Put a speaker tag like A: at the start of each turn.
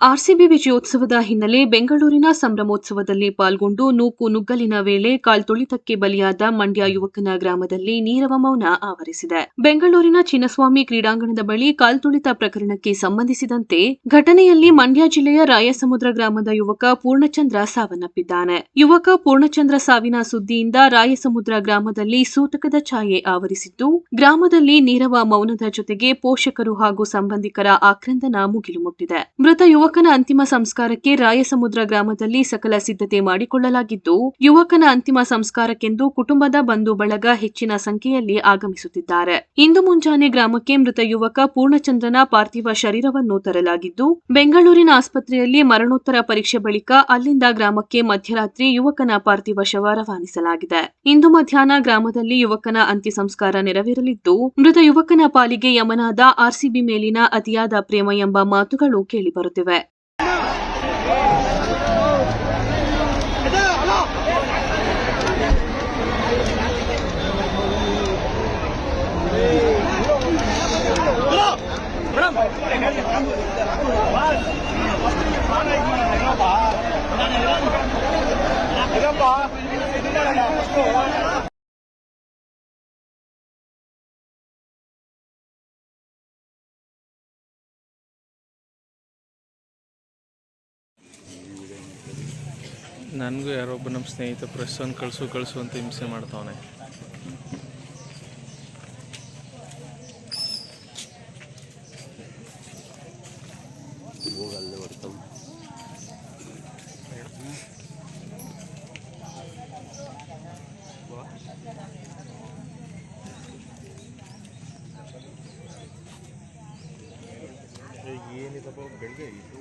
A: RCB ವಿಜಯೋತ್ಸವದ ಹಿನ್ನೆಲೆ ಬೆಂಗಳೂರಿನ ಸಂಭ್ರಮೋತ್ಸವದಲ್ಲಿ ಪಾಲ್ಗೊಂಡು ನೂಕು ನುಗ್ಗಲಿನ ವೇಳೆ ಕಾಲ್ತುಳಿತಕ್ಕೆ ಬಲಿಯಾದ ಮಂಡ್ಯ ಯುವಕನ ಗ್ರಾಮದಲ್ಲಿ ನೀರವ ಮೌನ ಆವರಿಸಿದೆ. ಬೆಂಗಳೂರಿನ ಚಿನ್ನಸ್ವಾಮಿ ಕ್ರೀಡಾಂಗಣದ ಬಳಿ ಕಾಲ್ತುಳಿತ ಪ್ರಕರಣಕ್ಕೆ ಸಂಬಂಧಿಸಿದಂತೆ ಘಟನೆಯಲ್ಲಿ ಮಂಡ್ಯ ಜಿಲ್ಲೆಯ ರಾಯಸಮುದ್ರ ಗ್ರಾಮದ ಯುವಕ ಪೂರ್ಣಚಂದ್ರ ಸಾವನ್ನಪ್ಪಿದ್ದಾನೆ. ಯುವಕ ಪೂರ್ಣಚಂದ್ರ ಸಾವಿನ ಸುದ್ದಿಯಿಂದ ರಾಯಸಮುದ್ರ ಗ್ರಾಮದಲ್ಲಿ ಸೂತಕದ ಛಾಯೆ ಆವರಿಸಿದ್ದು, ಗ್ರಾಮದಲ್ಲಿ ನೀರವ ಮೌನದ ಜೊತೆಗೆ ಪೋಷಕರು ಹಾಗೂ ಸಂಬಂಧಿಕರ ಆಕ್ರಂದನ ಮುಗಿಲು ಮುಟ್ಟಿದೆ. ಮೃತ ಯುವಕನ ಅಂತಿಮ ಸಂಸ್ಕಾರಕ್ಕೆ ರಾಯಸಮುದ್ರ ಗ್ರಾಮದಲ್ಲಿ ಸಕಲ ಸಿದ್ಧತೆ ಮಾಡಿಕೊಳ್ಳಲಾಗಿದ್ದು, ಯುವಕನ ಅಂತಿಮ ಸಂಸ್ಕಾರಕ್ಕೆಂದು ಕುಟುಂಬದ ಬಂಧು ಬಳಗ ಹೆಚ್ಚಿನ ಸಂಖ್ಯೆಯಲ್ಲಿ ಆಗಮಿಸುತ್ತಿದ್ದಾರೆ. ಇಂದು ಮುಂಜಾನೆ ಗ್ರಾಮಕ್ಕೆ ಮೃತ ಯುವಕ ಪೂರ್ಣಚಂದ್ರನ ಪಾರ್ಥಿವ ಶರೀರವನ್ನು ತರಲಾಗಿದ್ದು, ಬೆಂಗಳೂರಿನ ಆಸ್ಪತ್ರೆಯಲ್ಲಿ ಮರಣೋತ್ತರ ಪರೀಕ್ಷೆ ಬಳಿಕ ಅಲ್ಲಿಂದ ಗ್ರಾಮಕ್ಕೆ ಮಧ್ಯರಾತ್ರಿ ಯುವಕನ ಪಾರ್ಥಿವ ಶವ ರವಾನಿಸಲಾಗಿದೆ. ಇಂದು ಮಧ್ಯಾಹ್ನ ಗ್ರಾಮದಲ್ಲಿ ಯುವಕನ ಅಂತ್ಯ ಸಂಸ್ಕಾರ ನೆರವೇರಲಿದ್ದು, ಮೃತ ಯುವಕನ ಪಾಲಿಗೆ ಯಮನಾದ ಆರ್ಸಿಬಿ ಮೇಲಿನ ಅತಿಯಾದ ಪ್ರೇಮ ಎಂಬ ಮಾತುಗಳು ಕೇಳಿಬರುತ್ತಿವೆ.
B: ನನಗೂ ಯಾರೊಬ್ಬ ನಮ್ಮ ಸ್ನೇಹಿತ ಪ್ರೆಸ್ ಒಂದು ಕಳಿಸು ಕಳಿಸು ಅಂತ ಹಿಂಸೆ ಮಾಡ್ತಾವನೆ.
C: ಏನಿದಪ್ಪ ಬೆಳಗ್ಗೆ ಇದು